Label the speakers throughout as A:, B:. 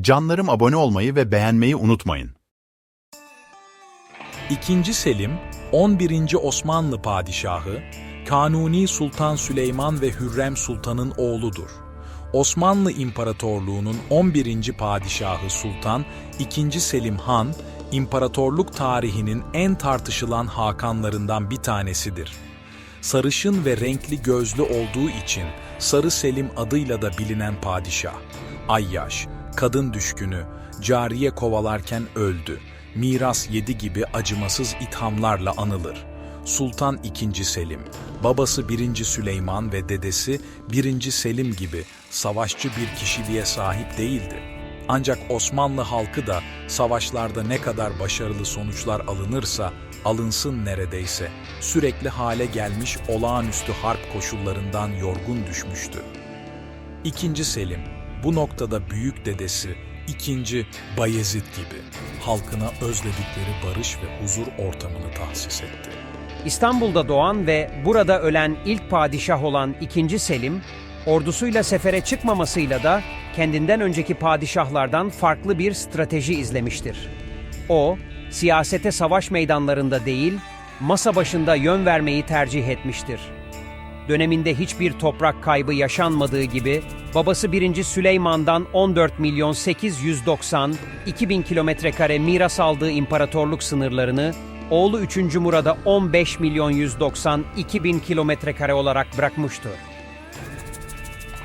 A: Canlarım abone olmayı ve beğenmeyi unutmayın.
B: İkinci Selim, 11. Osmanlı padişahı, Kanuni Sultan Süleyman ve Hürrem Sultan'ın oğludur. Osmanlı İmparatorluğu'nun 11. padişahı Sultan II. Selim Han, imparatorluk tarihinin en tartışılan hakanlarından bir tanesidir. Sarışın ve renkli gözlü olduğu için Sarı Selim adıyla da bilinen padişah. Ayyaş, kadın düşkünü, cariye kovalarken öldü. Miras yedi gibi acımasız ithamlarla anılır. Sultan II. Selim, babası 1. Süleyman ve dedesi 1. Selim gibi savaşçı bir kişiliğe sahip değildi. Ancak Osmanlı halkı da savaşlarda ne kadar başarılı sonuçlar alınırsa alınsın neredeyse sürekli hale gelmiş olağanüstü harp koşullarından yorgun düşmüştü. İkinci Selim bu noktada büyük dedesi ikinci Bayezid gibi halkına özledikleri barış ve huzur ortamını tahsis etti.
C: İstanbul'da doğan ve burada ölen ilk padişah olan 2. Selim, ordusuyla sefere çıkmamasıyla da kendinden önceki padişahlardan farklı bir strateji izlemiştir. O, siyasete savaş meydanlarında değil, masa başında yön vermeyi tercih etmiştir. Döneminde hiçbir toprak kaybı yaşanmadığı gibi babası 1. Süleyman'dan 14 milyon 890 2000 kilometre kare miras aldığı imparatorluk sınırlarını oğlu 3. Murad'a 15 milyon 190 2000 kilometre kare olarak bırakmıştır.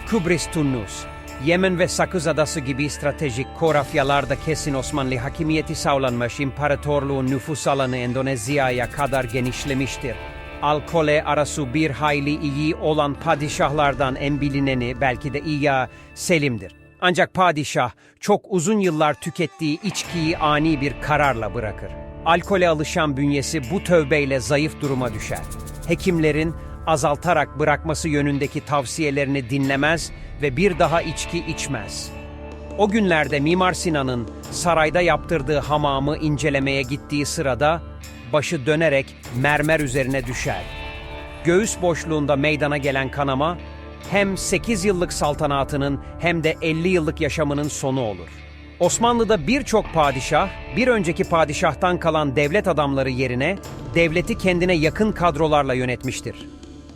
C: Kıbrıs Tunnus, Yemen ve Sakız Adası gibi stratejik coğrafyalarda kesin Osmanlı hakimiyeti sağlanmış imparatorluğun nüfus alanı Endonezya'ya kadar genişlemiştir. Alkole arası bir hayli iyi olan padişahlardan en bilineni belki de İya Selim'dir. Ancak padişah çok uzun yıllar tükettiği içkiyi ani bir kararla bırakır. Alkole alışan bünyesi bu tövbeyle zayıf duruma düşer. Hekimlerin azaltarak bırakması yönündeki tavsiyelerini dinlemez ve bir daha içki içmez. O günlerde Mimar Sinan'ın sarayda yaptırdığı hamamı incelemeye gittiği sırada başı dönerek mermer üzerine düşer. Göğüs boşluğunda meydana gelen kanama hem 8 yıllık saltanatının hem de 50 yıllık yaşamının sonu olur. Osmanlı'da birçok padişah, bir önceki padişahtan kalan devlet adamları yerine devleti kendine yakın kadrolarla yönetmiştir.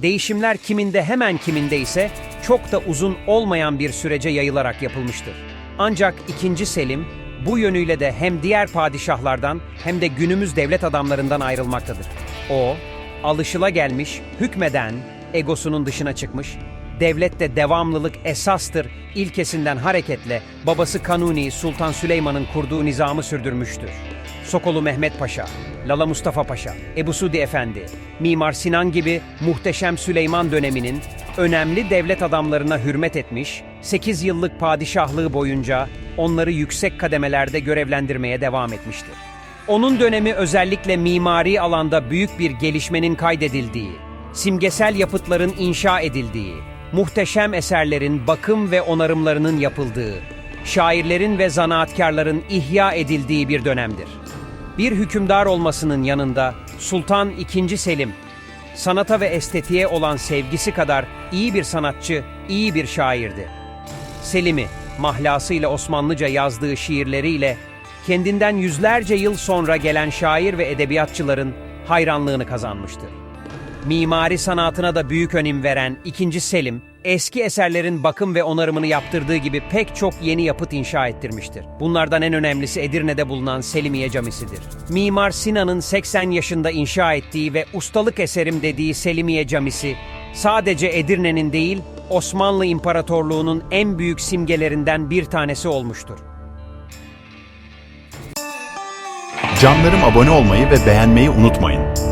C: Değişimler kiminde hemen kiminde ise çok da uzun olmayan bir sürece yayılarak yapılmıştır. Ancak 2. Selim bu yönüyle de hem diğer padişahlardan hem de günümüz devlet adamlarından ayrılmaktadır. O, alışılagelmiş, hükmeden, egosunun dışına çıkmış, devlette devamlılık esastır ilkesinden hareketle babası Kanuni Sultan Süleyman'ın kurduğu nizamı sürdürmüştür. Sokolu Mehmet Paşa, Lala Mustafa Paşa, Ebu Sudi Efendi, Mimar Sinan gibi muhteşem Süleyman döneminin önemli devlet adamlarına hürmet etmiş, 8 yıllık padişahlığı boyunca onları yüksek kademelerde görevlendirmeye devam etmiştir. Onun dönemi özellikle mimari alanda büyük bir gelişmenin kaydedildiği, simgesel yapıtların inşa edildiği, muhteşem eserlerin bakım ve onarımlarının yapıldığı, şairlerin ve zanaatkarların ihya edildiği bir dönemdir. Bir hükümdar olmasının yanında Sultan II. Selim, sanata ve estetiğe olan sevgisi kadar iyi bir sanatçı, iyi bir şairdi. Selim'i mahlasıyla Osmanlıca yazdığı şiirleriyle kendinden yüzlerce yıl sonra gelen şair ve edebiyatçıların hayranlığını kazanmıştır. Mimari sanatına da büyük önem veren 2. Selim, eski eserlerin bakım ve onarımını yaptırdığı gibi pek çok yeni yapıt inşa ettirmiştir. Bunlardan en önemlisi Edirne'de bulunan Selimiye Camisi'dir. Mimar Sinan'ın 80 yaşında inşa ettiği ve ustalık eserim dediği Selimiye Camisi, sadece Edirne'nin değil, Osmanlı İmparatorluğu'nun en büyük simgelerinden bir tanesi olmuştur.
A: Canlarım abone olmayı ve beğenmeyi unutmayın.